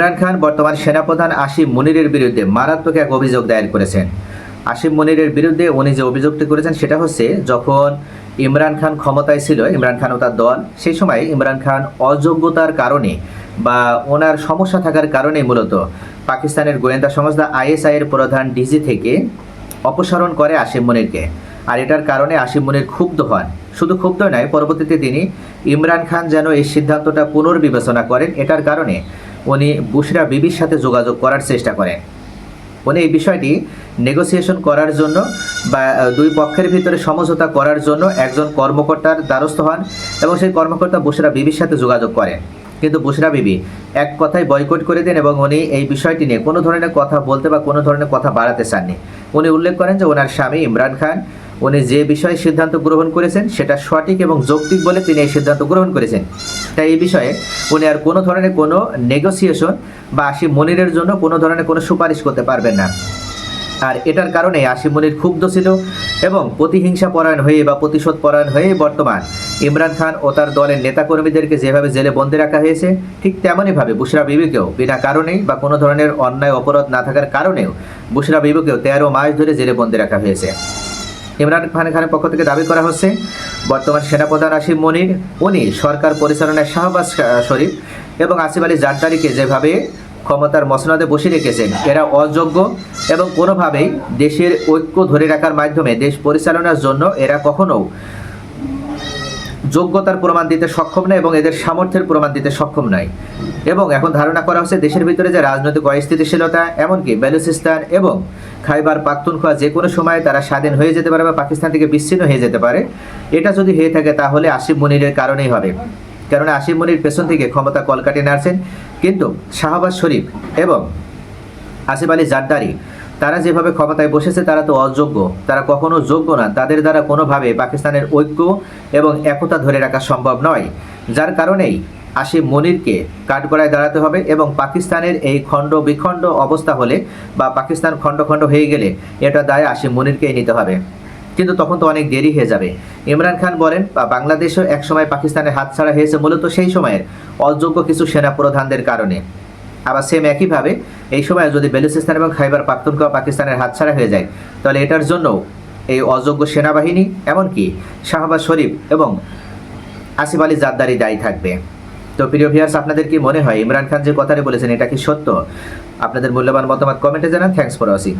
ইমরান খান বর্তমান সেনাপ্রধান আসিম মুনিরের বিরুদ্ধে মারাত্মক এক অভিযোগ দায়ের করেছেন। আসিম মুনিরের বিরুদ্ধে উনি যে অভিযোগটি করেছেন সেটা হচ্ছে, যখন ইমরান খান ক্ষমতায় ছিল, ইমরান খান ও তার দল, সেই সময় ইমরান খান অযোগ্যতার কারণে বা ওনার সমস্যা থাকার কারণে মূলত পাকিস্তানের গোয়েন্দা সংস্থা আইএসআই এর প্রধান ডিজি থেকে অপসারণ করে আসিম মুনিরকে। আর এটার কারণে আসিম মুনির ক্ষুব্ধ হন। শুধু ক্ষুব্ধ নয়, পরবর্তীতে তিনি ইমরান খান যেন এই সিদ্ধান্তটা পুনর্বিবেচনা করেন, এটার কারণে উনি বুশরা বিবির সাথে যোগাযোগ করার চেষ্টা করেন। উনি এই বিষয়টি নেগোসিয়েশন করার জন্য বা দুই পক্ষের ভিতরে সমঝোতা করার জন্য একজন কর্মকর্তার দ্বারস্থ হন এবং সেই কর্মকর্তা বুশরা বিবির সাথে যোগাযোগ করেন। কিন্তু বুশরা বিবি এক কথায় বয়কট করে দেন এবং উনি এই বিষয়টি নিয়ে কোনো ধরনের কথা বলতে বা কোনো ধরনের কথা বাড়াতে চাননি। উনি উল্লেখ করেন যে, ওনার স্বামী ইমরান খান উনি যে বিষয়ে সিদ্ধান্ত গ্রহণ করেছেন, সেটা সঠিক এবং যৌক্তিক বলে তিনি এই সিদ্ধান্ত গ্রহণ করেছেন। তাই এই বিষয়ে উনি আর কোনো ধরনের কোনো নেগোসিয়েশন বা আসিম মনিরের জন্য কোনো ধরনের কোনো সুপারিশ করতে পারবেন না। আর এটার কারণে আসিম মনির ক্ষুব্ধ ছিল এবং প্রতিহিংসা পরায়ণ হয়ে বা প্রতিশোধ পরায়ণ হয়ে বর্তমান ইমরান খান ও তার দলের নেতাকর্মীদেরকে যেভাবে জেলে বন্দি রাখা হয়েছে, ঠিক তেমনইভাবে বুশরা বিবিকেও বিনা কারণেই বা কোনো ধরনের অন্যায় অপরাধ না থাকার কারণেও বুশরা বিবিকেও তেরো মাস ধরে জেলে বন্দি রাখা হয়েছে। ইমরান খান খানের পক্ষ থেকে দাবি করা হচ্ছে, বর্তমান সেনাপ্রধান আসিম মনির, উনি সরকার পরিচালনায় শাহবাজ শরীফ এবং আসিফ আলী জারদারিকে যেভাবে ক্ষমতার মসনাদে বসে রেখেছেন, এরা অযোগ্য এবং কোনোভাবেই দেশের ঐক্য ধরে রাখার মাধ্যমে দেশ পরিচালনার জন্য এরা কখনো যোগ্যতার প্রমাণ দিতে সক্ষম নয় এবং এদের সামর্থ্যের প্রমাণ দিতে সক্ষম নয়। এবং এখন ধারণা করা হচ্ছে দেশের ভিতরে যে রাজনৈতিক অস্থিতিশীলতা, এমনকি বেলুচিস্তান এবং খাইবার পাখতুনখোয়া যে কোনো সময় তারা স্বাধীন হয়ে যেতে পারে বা পাকিস্তান থেকে বিচ্ছিন্ন হয়ে যেতে পারে, এটা যদি হয়ে থাকে তাহলে আসিফ মনিরের কারণেই হবে। কেননা আসিফ মনির পেছন থেকে ক্ষমতা কলকাটে নাড়ছেন, কিন্তু শাহবাজ শরীফ এবং আসিফ আলী জারদারি তারা যেভাবে ক্ষমতায় বসেছে, তারা তো অযোগ্য। তারা কখনো যোগ্য না। তাদের দ্বারা কোনোভাবে পাকিস্তানের ঐক্য এবং একতা ধরে রাখা সম্ভব নয়। যার কারণেই আসিফ মনিরকে কাঠগড়ায় দাঁড়াতে হবে এবং পাকিস্তানের এই খণ্ড বিখণ্ড অবস্থা হলে বা পাকিস্তান খণ্ড খণ্ড হয়ে গেলে এটা দায় আসিফ মনিরকেই নিতে হবে। কিন্তু তখন তো অনেক দেরি হয়ে যাবে। ইমরান খান বলেন বাংলাদেশও একসময় পাকিস্তানের হাতছাড়া হয়েছে মূলত সেই সময়ের অযোগ্য কিছু সেনা প্রধানদের কারণে। আবার সেম একইভাবে এই সময় যদি বেলুচিস্তান এবং খাইবার পাখতুনখোয়া পাকিস্তানের হাতছাড়া হয়ে যায়, তাহলে এটার জন্য এই অযোগ্য সেনাবাহিনী, এমনকি শাহবাজ শরীফ এবং আসিফ আলী জাদ্দারি দায়ী থাকবে। তো প্রিয় ভিয়ার্স আপনাদের কি মনে হয়? ইমরান খান যে কথাটি বলেছেন, এটা কি সত্য? আপনাদের মূল্যবান মতামত কমেন্টে জানান। Thanks for watching